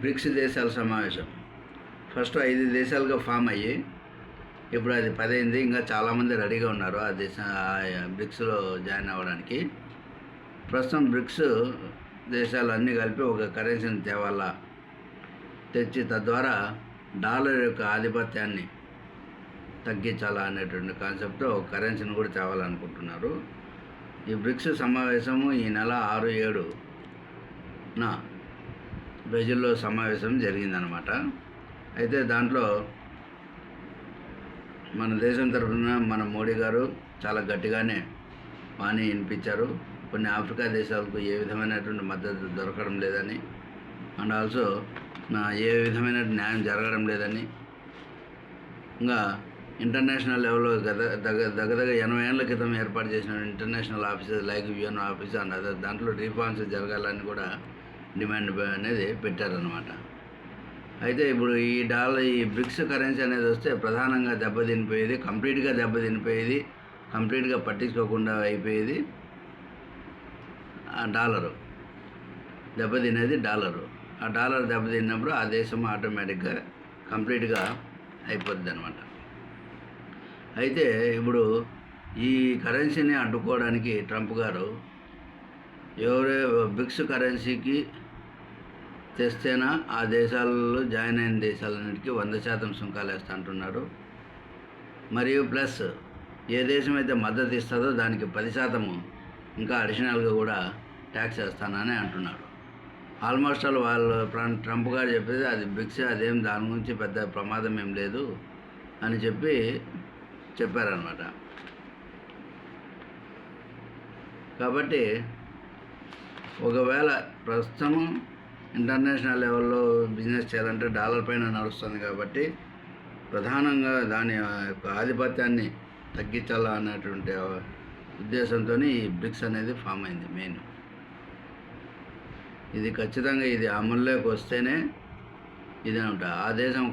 Bricks దేశాల సమావేశం. First ఐదు దేశాలుగా ఫామ్ అయ్యి ఇప్పుడు అది పదైంది. ఇంకా చాలామంది రెడీగా ఉన్నారు ఆ దేశ బ్రిక్స్లో జాయిన్ అవ్వడానికి. ప్రస్తుతం బ్రిక్స్ దేశాలు అన్నీ కలిపి ఒక కరెన్సీని తేవాలా? తెచ్చి తద్వారా డాలర్ యొక్క ఆధిపత్యాన్ని తగ్గించాలా అనేటువంటి కాన్సెప్ట్ ఒక కరెన్సీని కూడా తేవాలనుకుంటున్నారు. ఈ బ్రిక్స్ సమావేశము ఈ నెల ఆరు ఏడున బెజిల్లో బ్రెజిల్లో సమావేశం జరిగిందనమాట అయితే దాంట్లో మన దేశం తరఫున మన మోడీ గారు చాలా గట్టిగానే వాణి వినిపించారు. కొన్ని ఆఫ్రికా దేశాలకు ఏ విధమైనటువంటి మద్దతు దొరకడం లేదని అండ్ ఆల్సో నా ఏ విధమైన న్యాయం జరగడం లేదని. ఇంకా ఇంటర్నేషనల్ లెవెల్లో గద దగ్గర దగ్గర ఎనభై ఏళ్ళ క్రితం ఏర్పాటు చేసిన international offices like UN office and other దాంట్లో రీఫార్మ్స్ జరగాలని కూడా డిమాండ్ అనేది పెట్టారనమాట అయితే ఇప్పుడు ఈ డాలర్ ఈ బ్రిక్స్ కరెన్సీ అనేది వస్తే ప్రధానంగా దెబ్బతినిపోయేది కంప్లీట్గా దెబ్బతినిపోయేది కంప్లీట్గా పట్టించుకోకుండా అయిపోయేది ఆ డాలరు. దెబ్బతినేది డాలరు. ఆ డాలర్ దెబ్బతిన్నప్పుడు ఆ దేశం ఆటోమేటిక్గా కంప్లీట్గా అయిపోద్ది అనమాట అయితే ఇప్పుడు ఈ కరెన్సీని అడ్డుకోవడానికి ట్రంప్ గారు ఎవరే బిక్స్ కరెన్సీకి తెస్తేనా ఆ దేశాలలో జాయిన్ అయిన దేశాలన్నిటికీ వంద శాతం సుంకాలు వేస్తా అంటున్నారు. మరియు ప్లస్ ఏ దేశం అయితే మద్దతు ఇస్తుందో దానికి పది శాతము ఇంకా అడిషనల్గా కూడా ట్యాక్స్ వేస్తానని అంటున్నారు. ఆల్మోస్ట్ ఆల్ వాళ్ళు ట్రంప్ గారు చెప్పేది అది బిక్స్ అదేం దాని గురించి పెద్ద ప్రమాదం ఏం లేదు అని చెప్పి చెప్పారనమాట కాబట్టి ఒకవేళ ప్రస్తుతము ఇంటర్నేషనల్ లెవెల్లో బిజినెస్ చేయాలంటే డాలర్ పైన నడుస్తుంది కాబట్టి ప్రధానంగా దాని యొక్క ఆధిపత్యాన్ని తగ్గించాలా అనేటువంటి ఉద్దేశంతో ఈ బ్రిక్స్ అనేది ఫామ్ అయింది మెయిన్. ఇది ఖచ్చితంగా ఇది అమల్లోకి వస్తేనే ఇది ఆ దేశం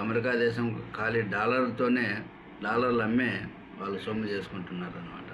అమెరికా దేశం ఖాళీ డాలర్తోనే డాలర్లు అమ్మే వాళ్ళు సొమ్ము చేసుకుంటున్నారు అనమాట